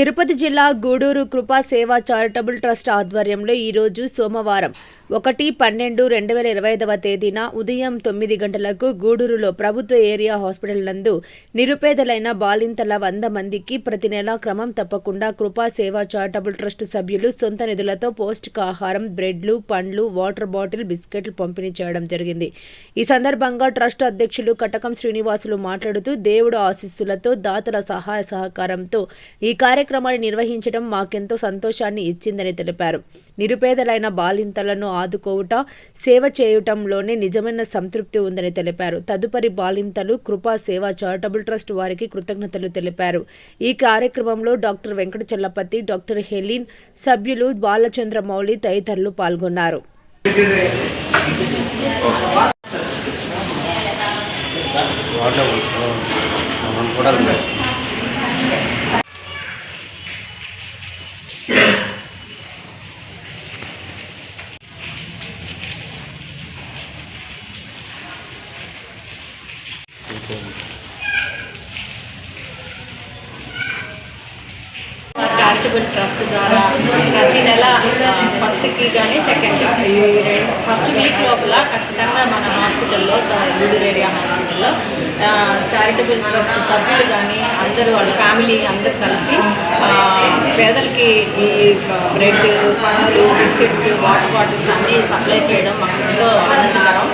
తిరుపతి జిల్లా గూడూరు కృపా సేవా చారిటబుల్ ట్రస్ట్ ఆధ్వర్యంలో ఈరోజు సోమవారం ఒకటి పన్నెండు రెండు వేల ఇరవై ఐదవ తేదీన ఉదయం తొమ్మిది గంటలకు గూడూరులో ప్రభుత్వ ఏరియా హాస్పిటల్ నందు నిరుపేదలైన బాలింతల వంద మందికి ప్రతి నెల క్రమం తప్పకుండా కృపా సేవా చారిటబుల్ ట్రస్ట్ సభ్యులు సొంత నిధులతో పౌష్టికాహారం బ్రెడ్లు పండ్లు వాటర్ బాటిల్ బిస్కెట్లు పంపిణీ చేయడం జరిగింది. ఈ సందర్భంగా ట్రస్ట్ అధ్యక్షులు కటకం శ్రీనివాసులు మాట్లాడుతూ దేవుడు ఆశీస్సులతో దాతల సహాయ సహకారంతో ఈ కార్యక్రమాన్ని నిర్వహించడం మాకెంతో సంతోషాన్ని ఇచ్చిందని తెలిపారు. నిరుపేదలైన బాలింతలను ఆదుకోవుట సేవ చేయటంలోనే నిజమైన సంతృప్తి ఉందని తెలిపారు తదుపరి బాలింతలు కృపా సేవ చారిటబుల్ ట్రస్ట్ వారికి కృతజ్ఞతలు తెలిపారు ఈ కార్యక్రమంలో doctor Venkata Challapathi doctor Helen సభ్యులు బాలచంద్ర మౌళి తదితరులు పాల్గొన్నారు వాటర్ మనం కూడా మా చారిటబుల్ ట్రస్ట్ ద్వారా ప్రతి నెల ఫస్ట్కి కానీ సెకండ్ ఈ రెండు ఫస్ట్ వీక్ లోపల ఖచ్చితంగా మన హాస్పిటల్లో ద- గూడూరు ఏరియా హాస్పిటల్లో చారిటబుల్ ట్రస్ట్ సభ్యులు కానీ అందరూ వాళ్ళ ఫ్యామిలీ అందరు కలిసి పేదలకి ఈ బ్రెడ్ పండ్లు బిస్కెట్స్ వాటర్ బాటిల్స్ అన్నీ సప్లై చేయడం మాకు ఎంతో ఆనందకరం.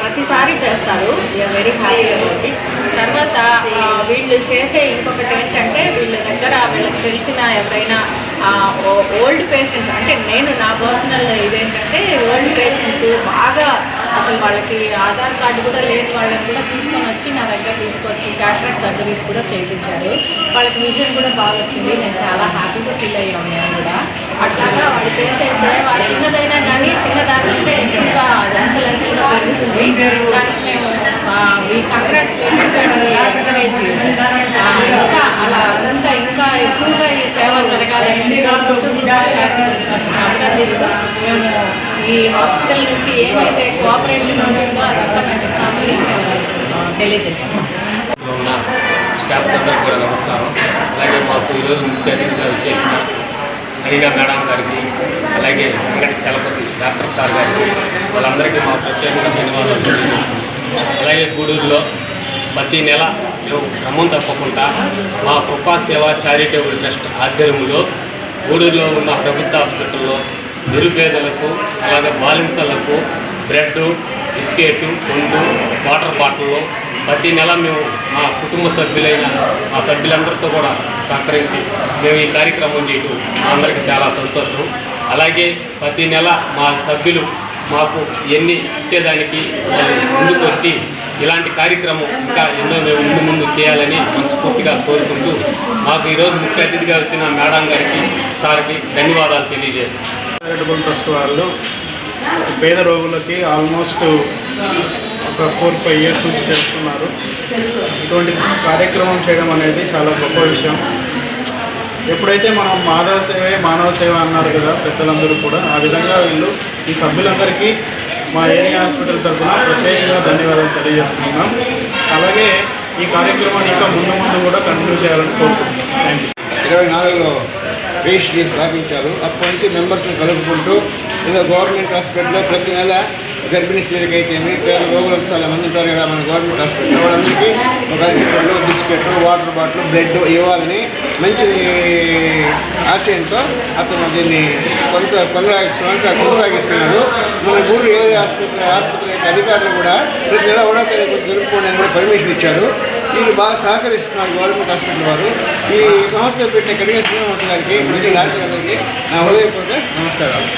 ప్రతిసారి చేస్తారు. వెరీ హ్యాపీ అబౌట్ ఇట్ తర్వాత వీళ్ళు చేసే ఇంకొకటి ఏంటంటే వీళ్ళ దగ్గర వీళ్ళకి తెలిసిన ఎవరైనా ఓల్డ్ పేషెంట్స్ అంటే నేను నా పర్సనల్ ఇదేంటంటే ఓల్డ్ పేషెంట్స్ బాగా అసలు వాళ్ళకి ఆధార్ కార్డు కూడా లేని వాళ్ళని కూడా తీసుకొని వచ్చి నా దగ్గర తీసుకొచ్చి క్యాటరాక్ట్ సర్జరీస్ కూడా చేయించారు. వాళ్ళకి విజన్ కూడా బాగా వచ్చింది. నేను చాలా హ్యాపీగా ఫీల్ అయ్యాము నేను కూడా. అట్లాగా వాళ్ళు చేసే సేవ చిన్నదైనా కానీ చిన్న దాని నుంచే ఎక్కువగా అది అంచెలంచెలుగా పెరుగుతుంది. దానికి మేము ఈ కంగ్రాచులేటెడ్ అండ్ ఎంకరేజ్ ఇంకా అలా అంతా ఇంకా ఎక్కువగా ఈ సేవ జరగాలని కోరుకుంటూ చారిటబుల్ ట్రస్ట్ని అభినందిస్తూ మేము ఈ హాస్పిటల్ నుంచి ఏమైతే కోఆపరేషన్ ఉంటుందో అదంతా మేము ఇస్తామని మేము తెలియజేస్తున్నాం. స్టాఫ్ అందరికీ కూడా నమస్కారం. అలాగే మాకు ఈరోజు ముఖ్య అతిథిగా వచ్చేసిన హరిగా మేడం గారికి అలాగే వెంకట చలపతి డాక్టర్ సార్ గారికి వాళ్ళందరికీ మా ప్రత్యేకంగా ధన్యవాదాలు తెలియజేస్తున్నాం. అలాగే గూడూరులో ప్రతి నెల మేము క్రమం తప్పకుండా మా కృపా సేవా చారిటబుల్ ట్రస్ట్ ఆధ్వర్యంలో గూడూరులో ఉన్న ప్రభుత్వ హాస్పిటల్లో నిరుపేదలకు అలాగే బాలింతలకు బ్రెడ్ బిస్కెట్ పండు వాటర్ బాటిల్ ప్రతి నెల మేము మా కుటుంబ సభ్యులైన మా సభ్యులందరితో కూడా సహకరించి మేము ఈ కార్యక్రమం చేయడం అందరికీ చాలా సంతోషం. అలాగే ప్రతి నెల మా సభ్యులు మాకు ఎన్ని ఇచ్చేదానికి వాళ్ళు ముందుకు వచ్చి ఇలాంటి కార్యక్రమం ఇంకా ఎన్నో మేము ముందు ముందు చేయాలని మనస్ఫూర్తిగా కోరుకుంటూ మాకు ఈరోజు ముఖ్య అతిథిగా వచ్చిన మేడం గారికి సార్కి ధన్యవాదాలు తెలియజేస్తున్నాం. ట్రస్ట్ వాళ్ళు పేద రోగులకి ఆల్మోస్ట్ ఒక ఫోర్ ఫైవ్ ఇయర్స్ నుంచి చేస్తున్నారు. ఇటువంటి కార్యక్రమం చేయడం అనేది చాలా గొప్ప విషయం. ఎప్పుడైతే మనం మాధవ సేవే మానవ సేవ అన్నారు కదా పెద్దలందరూ కూడా ఆ విధంగా వీళ్ళు ఈ సభ్యులందరికీ మా ఏరియా హాస్పిటల్ తరఫున ప్రత్యేకంగా ధన్యవాదాలు తెలియజేస్తున్నాం అలాగే ఈ కార్యక్రమాన్ని ఇంకా ముందు ముందు కూడా కంటిన్యూ చేయాలని కోరుకుంటున్నాం. థ్యాంక్ యూ ఇరవై నాలుగులో రేష్ని స్థాపించారు. అప్పటి నుంచి మెంబర్స్ని కలుపుకుంటూ ఏదో గవర్నమెంట్ హాస్పిటల్లో ప్రతి నెల గర్భిణీ స్త్రీలకి అయితేమి పేద రోగులకు చాలా మంది ఉంటారు కదా మన గవర్నమెంట్ హాస్పిటల్లో వాళ్ళందరికీ ఒక బిస్కెట్లు వాటర్ బాటిల్ బ్రెడ్ ఇవ్వాలని మంచి ఆశయంతో అతను దీన్ని కొంత కొనసా కొనసాగిస్తున్నాడు. మన గూడూరు ఏరియా ఆసుపత్రి ఆసుపత్రి యొక్క అధికారులు కూడా ప్రతి నెల ఒకటో తారీఖు జరుపుకోవడానికి కూడా పర్మిషన్ ఇచ్చారు. వీళ్ళు బాగా సహకరిస్తున్నారు గవర్నమెంట్ హాస్పిటల్ వారు. ఈ సంస్థ పెట్టిన కడిగే శ్రీనివాస గారికి మిగిలిన డాక్టర్ గారికి నా హృదయపూర్వక నమస్కారాలు.